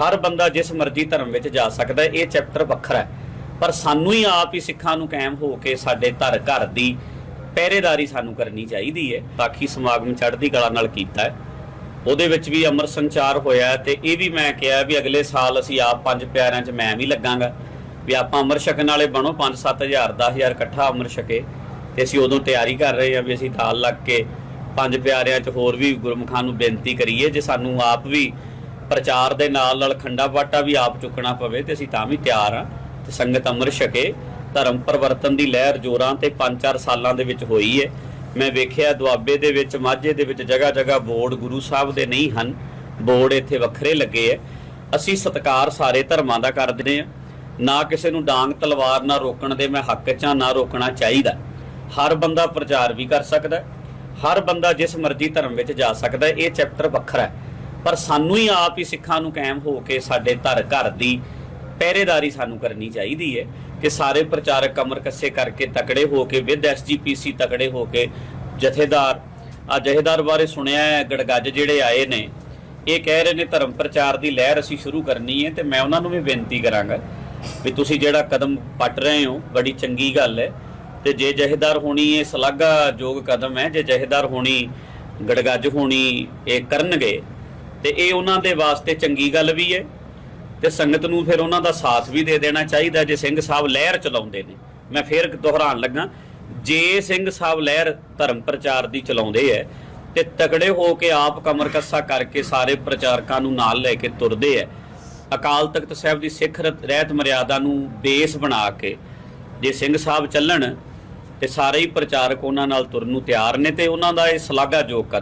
ਹਰ ਬੰਦਾ ਜਿਸ ਮਰਜ਼ੀ ਧਰਮ ਵਿੱਚ ਜਾ ਸਕਦਾ ਹੈ, ਇਹ ਚੈਪਟਰ ਵੱਖਰਾ ਹੈ। ਪਰ ਸਾਨੂੰ ਹੀ ਆਪ ਹੀ ਸਿੱਖਾਂ ਨੂੰ ਕਾਇਮ ਹੋ ਕੇ ਸਾਡੇ ਧਰ ਘਰ ਦੀ ਪਹਿਰੇਦਾਰੀ ਸਾਨੂੰ ਕਰਨੀ ਚਾਹੀਦੀ ਹੈ ਬਾਕੀ ਸਮਾਗਮ ਚੜ੍ਹਦੀ ਕਲਾ ਨਾਲ ਕੀਤਾ ਹੈ। ਉਹਦੇ ਵਿੱਚ ਵੀ ਅਮਰ ਸੰਚਾਰ ਹੋਇਆ ਤੇ ਇਹ ਵੀ ਮੈਂ ਕਿਹਾ ਵੀ ਅਗਲੇ ਸਾਲ ਅਸੀਂ ਆਪ ਪੰਜ ਪਿਆਰਿਆਂ 'ਚ ਮੈਂ ਵੀ ਲੱਗਾਂਗਾ। ਵੀ ਆਪਾਂ ਅਮਰ ਛਕਣ ਵਾਲੇ ਬਣੋ 5-7000 10000 ਇਕੱਠਾ ਅਮਰ ਛਕੇ ਤੇ ਅਸੀਂ ਉਦੋਂ ਤਿਆਰੀ ਕਰ ਰਹੇ ਹਾਂ ਵੀ ਅਸੀਂ ਤਾਲ ਲੱਗ ਕੇ ਪੰਜ ਪਿਆਰਿਆਂ 'ਚ ਹੋਰ ਵੀ ਗੁਰਮੁਖਾਂ ਨੂੰ ਬੇਨਤੀ ਕਰੀਏ, ਜੇ ਸਾਨੂੰ ਆਪ ਵੀ ਪ੍ਰਚਾਰ ਦੇ ਨਾਲ ਨਾਲ ਖੰਡਾ ਬਾਟਾ ਵੀ ਆਪ ਚੁੱਕਣਾ ਪਵੇ ਤੇ ਅਸੀਂ ਤਾਂ ਵੀ ਤਿਆਰ ਹਾਂ ਤੇ ਸੰਗਤ ਅਮਰ ਛਕੇ। ਧਰਮ ਪਰਿਵਰਤਨ ਦੀ ਲਹਿਰ ਜੋਰਾਂ ਤੇ 5-4 ਸਾਲਾਂ ਦੇ ਵਿੱਚ ਹੋਈ ਹੈ ਮੈਂ ਵੇਖਿਆ ਦੁਆਬੇ ਦੇ ਵਿੱਚ, ਮਾਝੇ ਦੇ ਵਿੱਚ ਜਗ੍ਹਾ ਜਗ੍ਹਾ ਬੋਰਡ ਗੁਰੂ ਸਾਹਿਬ ਦੇ ਨਹੀਂ ਹਨ। ਬੋਰਡ ਇੱਥੇ ਵੱਖਰੇ ਲੱਗੇ ਐ। ਅਸੀਂ ਸਤਕਾਰ ਸਾਰੇ ਧਰਮਾਂ ਦਾ ਕਰਦੇ ਆ ਨਾ ਕਿਸੇ ਨੂੰ ਡਾਂਗ ਤਲਵਾਰ ਨਾ ਰੋਕਣ ਦੇ ਮੈਂ ਹੱਕ 'ਚ ਨਾ ਰੋਕਣਾ ਚਾਹੀਦਾ। ਹਰ ਬੰਦਾ ਪ੍ਰਚਾਰ ਵੀ ਕਰ ਸਕਦਾ। ਹਰ ਬੰਦਾ ਜਿਸ ਮਰਜ਼ੀ ਧਰਮ ਵਿੱਚ ਜਾ ਸਕਦਾ, ਇਹ ਚੈਪਟਰ ਵੱਖਰਾ ਹੈ ਪਰ ਸਾਨੂੰ ਹੀ ਆਪ ਹੀ ਸਿੱਖਾਂ ਨੂੰ ਕਾਇਮ ਹੋ ਕੇ ਸਾਡੇ ਧਰ ਘਰ ਦੀ ਪਹਿਰੇਦਾਰੀ ਸਾਨੂੰ ਕਰਨੀ ਚਾਹੀਦੀ ਹੈ ਕਿ ਸਾਰੇ ਪ੍ਰਚਾਰਕ ਕਮਰ ਕੱਸੇ ਕਰਕੇ ਤਕੜੇ ਹੋ ਕੇ ਵਿਦ ਐਸਜੀਪੀਸੀ ਤਕੜੇ ਹੋ ਕੇ ਜਥੇਦਾਰ ਆ ਜਥੇਦਾਰ ਬਾਰੇ ਸੁਣਿਆ ਹੈ, ਗੜਗੱਜ ਜਿਹੜੇ ਆਏ ਨੇ, ਇਹ ਕਹਿ ਰਹੇ ਨੇ ਧਰਮ ਪ੍ਰਚਾਰ ਦੀ ਲਹਿਰ ਅਸੀਂ ਸ਼ੁਰੂ ਕਰਨੀ ਹੈ ਤੇ ਮੈਂ ਉਹਨਾਂ ਨੂੰ ਵੀ ਬੇਨਤੀ ਕਰਾਂਗਾ ਵੀ ਤੁਸੀਂ ਜਿਹੜਾ ਕਦਮ ਪੱਟ ਰਹੇ ਹੋ, ਬੜੀ ਚੰਗੀ ਗੱਲ ਹੈ ਤੇ ਜੇ ਜਥੇਦਾਰ ਹੋਣੀ ਇਹ ਸ਼ਲਾਘਾਯੋਗ ਕਦਮ ਹੈ, ਜੇ ਜਥੇਦਾਰ ਹੋਣੀ, ਗੜਗੱਜ ਹੋਣੀ ਇਹ ਕਰਨਗੇ ਤੇ ਇਹ ਉਹਨਾਂ ਦੇ ਵਾਸਤੇ ਚੰਗੀ ਗੱਲ ਵੀ ਹੈ ਤੇ ਸੰਗਤ ਨੂੰ ਫਿਰ ਉਹਨਾਂ ਦਾ ਸਾਥ ਵੀ ਦੇ ਦੇਣਾ ਚਾਹੀਦਾ ਜੇ ਸਿੰਘ ਸਾਹਿਬ ਲਹਿਰ ਚਲਾਉਂਦੇ ਨੇ। ਮੈਂ ਫਿਰ ਦੁਹਰਾਉਣ ਲੱਗਾ, ਜੇ ਸਿੰਘ ਸਾਹਿਬ ਲਹਿਰ ਧਰਮ ਪ੍ਰਚਾਰ ਦੀ ਚਲਾਉਂਦੇ ਐ, ਤੇ ਤਕੜੇ ਹੋ ਕੇ ਆਪ ਕਮਰ ਕੱਸਾ ਕਰਕੇ ਸਾਰੇ ਪ੍ਰਚਾਰਕਾਂ ਨੂੰ ਨਾਲ ਲੈ ਕੇ ਤੁਰਦੇ ਐ, ਅਕਾਲ ਤਖਤ ਸਾਹਿਬ ਦੀ ਸਿੱਖ ਰਹਿਤ ਮਰਿਆਦਾ ਨੂੰ ਬੇਸ ਬਣਾ ਕੇ ਜੇ ਸਿੰਘ ਸਾਹਿਬ ਚੱਲਣ ਤੇ ਸਾਰੇ ਹੀ ਪ੍ਰਚਾਰਕ ਉਹਨਾਂ ਨਾਲ ਤੁਰਨ ਨੂੰ ਤਿਆਰ ਨੇ ਤੇ ਉਹਨਾਂ ਦਾ ਇਹ ਸ਼ਲਾਘਾਯੋਗ ਕਰ